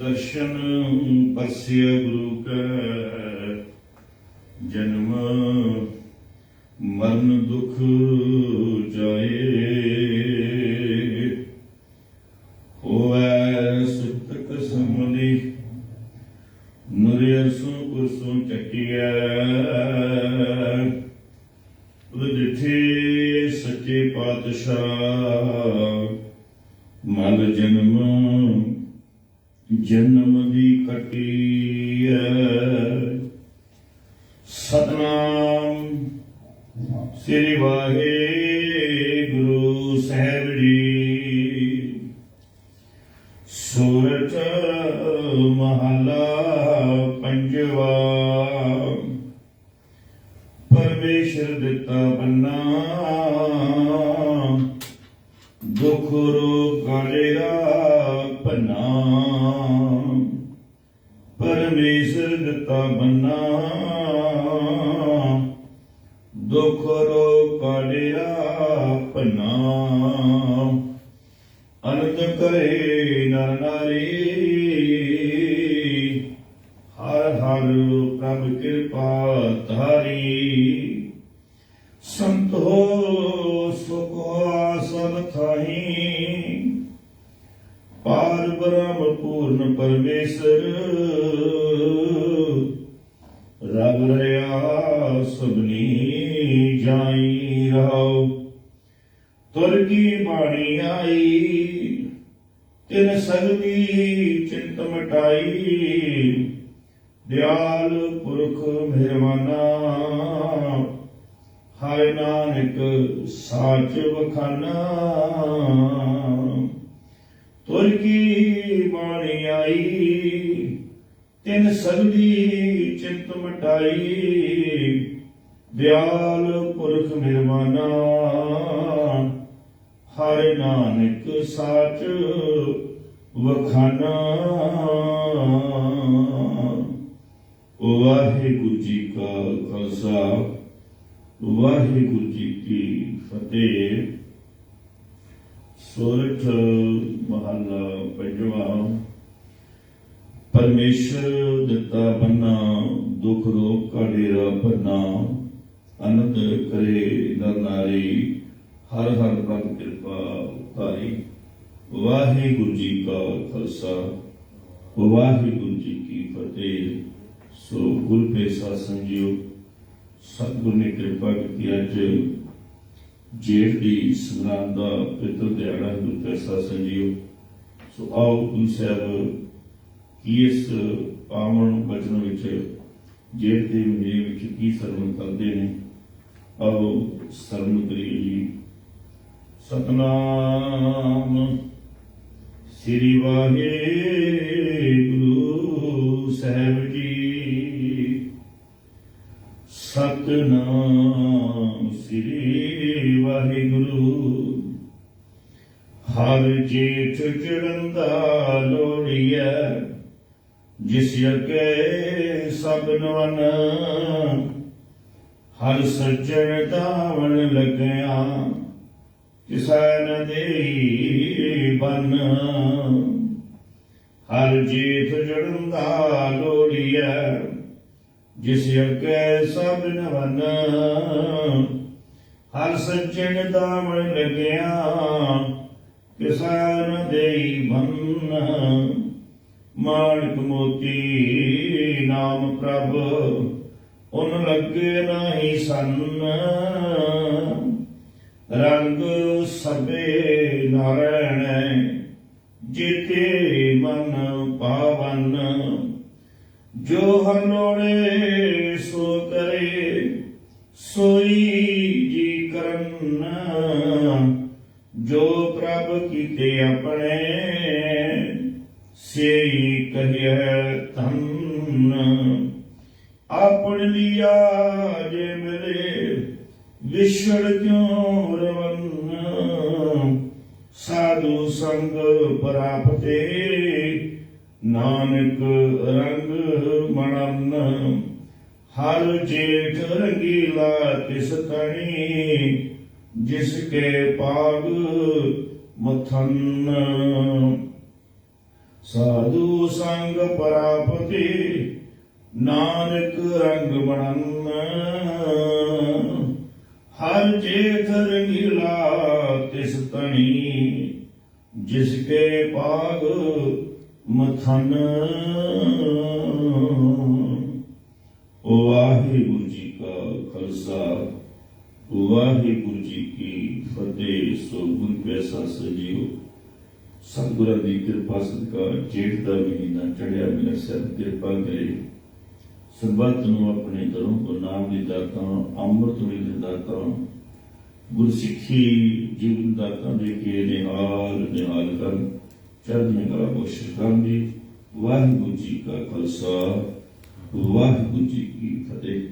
ਦਰਸ਼ਨ ਪਰਸਿਆ ਗੁਰੂ ਕੈ, ਜਨਮ ਮਰਨ ਦੁਖ ਜਾਏ। ਹੋਵੈ ਸੁਤਕ ਸਮਨੀ ਨੁਰਿਅਸੂ ਕੁਸੂ ਚੱਕੀਐ। ਉਦਿਠੇ ਸੱਚੇ ਪਾਤਸ਼ਾਹ ਮਨ ਜਨਮ ਜਨਮ ਦੀ ਕਟੀਐ ਸਤਨਾਮ ਸ੍ਰੀ ਵਾਹਿਗੁਰੂ ਸਾਹਿਬ ਜੀ। ਸੂਰਤ ਮਹਲਾ ਪੰਜਵਾ। ਪਰਮੇਸ਼ਰ ਦਿੱਤਾ ਬੰਨਾ ਦੁਖ ਰੋਗ ਕਰਿਆ ਆਪਣਾ। ਅਨੰਦ ਕਰੇ ਨਰ ਨਾਰੀ। ਹਰ ਹਰ ਪ੍ਰਭ ਕਿਰਪਾ ਧਾਰੀ। ਸੰਤ ਹੋ, ਸੁਖ ਸਭ ਥਾਈ ਪਾਰ ਬ੍ਰਹਮ ਪੂਰਨ ਪਰਮੇਸ਼ਰ। ਰਹਾਉ ਤੁਰ ਕੀ ਬਾਣੀ ਆਈ? ਤਿਨ ਸਗਦੀ ਚਿੰਤ ਮਟਾਈ। ਦਿਆਲ ਪੁਰਖ ਮਿਹਰਬਾਨਾ। ਹਾਇ ਨਾਨਕ ਸਾਚ ਵਖਾਨਾ। ਤੁਰ ਕੀ ਬਾਣੀ ਆਈ? ਤਿਨ ਸਗਦੀ ਚਿੰਤ ਮਟਾਈ। ਦਿਆਲ ਪੁਰਖ ਨਿਰਮਾਨਾ ਹਰਿ ਨਾਨਕ ਸਾਚ ਵਖਾਨਾ ਵਾਹਿਗੁਰੂ ਜੀ ਕਾ ਖਾਲਸਾ, ਵਾਹਿਗੁਰੂ ਜੀ ਕੀ ਫਤਿਹ। ਸੋਰਠ ਮਹੱਲਾ ਪੰਜਵਾ, ਪਰਮੇਸ਼ਰ ਦਿੱਤਾ ਬੰਨਾ, ਦੁਖ ਰੋਗ ਕਾ ਡੇਰਾ ਬੰਨਾ ਅਨੰਦ ਕਰੇ ਨਾਰੀ, ਹਰ ਹਰ ਪ੍ਰਭ ਕਿਰਪਾ ਧਾਰੀ ਵਾਹਿਗੁਰੂ ਜੀ ਕਾ ਖਾਲਸਾ, ਵਾਹਿਗੁਰੂ ਜੀ ਕੀ ਫਤਿਹ। ਸੋ ਗੁਰ ਪੇਸਾ ਸੰਜੀਓ ਸਤਿਗੁਰ ਨੇ ਕਿਰਪਾ ਕੀਤੀ ਅੱਜ। ਜੇਠ ਦੀ ਸੰਗਰਾਮ ਦਾ ਪਿਤਰ ਦਿਹਾੜਾ ਹੈ ਗੁਰ ਪੇਸਾ ਸੰਜੀਓ ਸੋ ਆਓ ਗੁਰੂ ਸਾਹਿਬ, ਕੀ ਇਸ ਪਾਵਨ ਬਚਨ ਵਿੱਚ ਜੇਬ ਦੇ ਮਹੀਨੇ ਵਿੱਚ ਕੀ ਸਰਵਨ ਕਰਦੇ ਨੇ ਆਓ ਸਰਵਨ ਕਰੀਏ ਜੀ। ਸਤਨਾਮ ਸ੍ਰੀ ਵਾਹਿਗੁਰੂ ਸਾਹਿਬ ਜੀ। ਸਤਨਾਮ ਸ੍ਰੀ ਵਾਹਿਗੁਰੂ। ਹਰ ਜੇਠ ਜੜੰਦਾ ਲੋੜੀਐ ਜਿਸ ਅਕੇ ਸਭ ਨਵਨ, ਹਰ ਸੱਜਣ ਦਾਵਣ ਲੱਗਿਆ। ਕਿਸੈ ਦੇਈ ਬਨ, ਹਰ ਜੀਤ ਜੜੰਦਾ ਲੋੜੀਐ। ਜਿਸ ਅਕੇ ਸਭ ਨਵਨ, ਹਰ ਸੱਜਣ ਦਾਵਣ ਲੱਗਿਆ। ਕਿਸੈ ਦੇਈ ਬਨ ਮਾਣਕ ਮੋਤੀ ਨਾਮ ਪ੍ਰਭ, ਉਨ ਲੱਗੇ ਨਹੀਂ ਸੰਨ। ਰੰਗ ਸਭੇ ਨਾਰਾਇਣ ਜਿਤੇ ਮਨ ਪਾਵਨ। ਜੋ ਹਨੋੜੇ ਸੋ ਕਰੇ, ਸੋਈ ਜੀ ਕਰਨ। ਜੋ ਪ੍ਰਭ ਕੀਤੇ ਆਪਣੇ ਸੇਈ ਕਹੀਏ ਧੰਨ। ਆਪਣ ਲਿਆ ਜੇ ਮਿਲੇ, ਵਿਛੜ ਕਿਉ ਰਵਨ? ਸਾਧੂ ਸੰਗ ਪ੍ਰਾਪਤੇ, ਨਾਨਕ ਰੰਗ ਮਣਨ। ਹਰ ਜੇਠ ਰੰਗੀਲਾ ਤਿਸ ਤਣੀ, ਜਿਸ ਕੇ ਪਾਗ ਮਥਨ। ਸਾਧੂ ਸੰਗ ਪਰਾਪਤੇ, ਨਾਨਕ ਰੰਗ ਬਣਨ। ਹਰ ਚੇਤ ਰੰਗੀਲਾ ਤਿਸ ਤਣੀ, ਜਿਸ ਕੇ ਪਾਗ ਮਥਨ। ਵਾਹਿਗੁਰੂ ਜੀ ਕਾ ਖਾਲਸਾ, ਵਾਹਿਗੁਰੂ ਜੀ ਕੀ ਫਤਿਹ। ਸੋ ਗੁਰ ਪੈਸਾ ਸਜੀਓ ਸਤਿਗੁਰਾਂ ਦੀ ਕਿਰਪਾ ਸਦਕਾ ਜੇਠ ਦਾ ਮਹੀਨਾ ਚੜਿਆ ਮੇਰਾ ਸਿਰ, ਕਿਰਪਾ ਕਰੇ। ਸਰਬੱਤ ਨੂੰ ਆਪਣੇ ਦਰੋਂ ਕੋ ਦੀ ਦਾਤਾ, ਅੰਮ੍ਰਿਤ ਵੇਲੇ ਦੀ ਦਾਤਾ। ਗੁਰਸਿੱਖੀ ਜੀਵਨ ਦਾਤਾ ਦੇ ਕੇ ਨਿਹਾਲ ਨਿਹਾਲ ਕਰ ਚੜ੍ਹਦੀਆਂ ਕਲਾ ਬਖਸ਼ਿਸ਼ ਕਰਨ ਦੀ। ਵਾਹਿਗੁਰੂ ਜੀ ਕਾ ਖਾਲਸਾ, ਵਾਹਿਗੁਰੂ ਜੀ ਕੀ ਫਤਿਹ।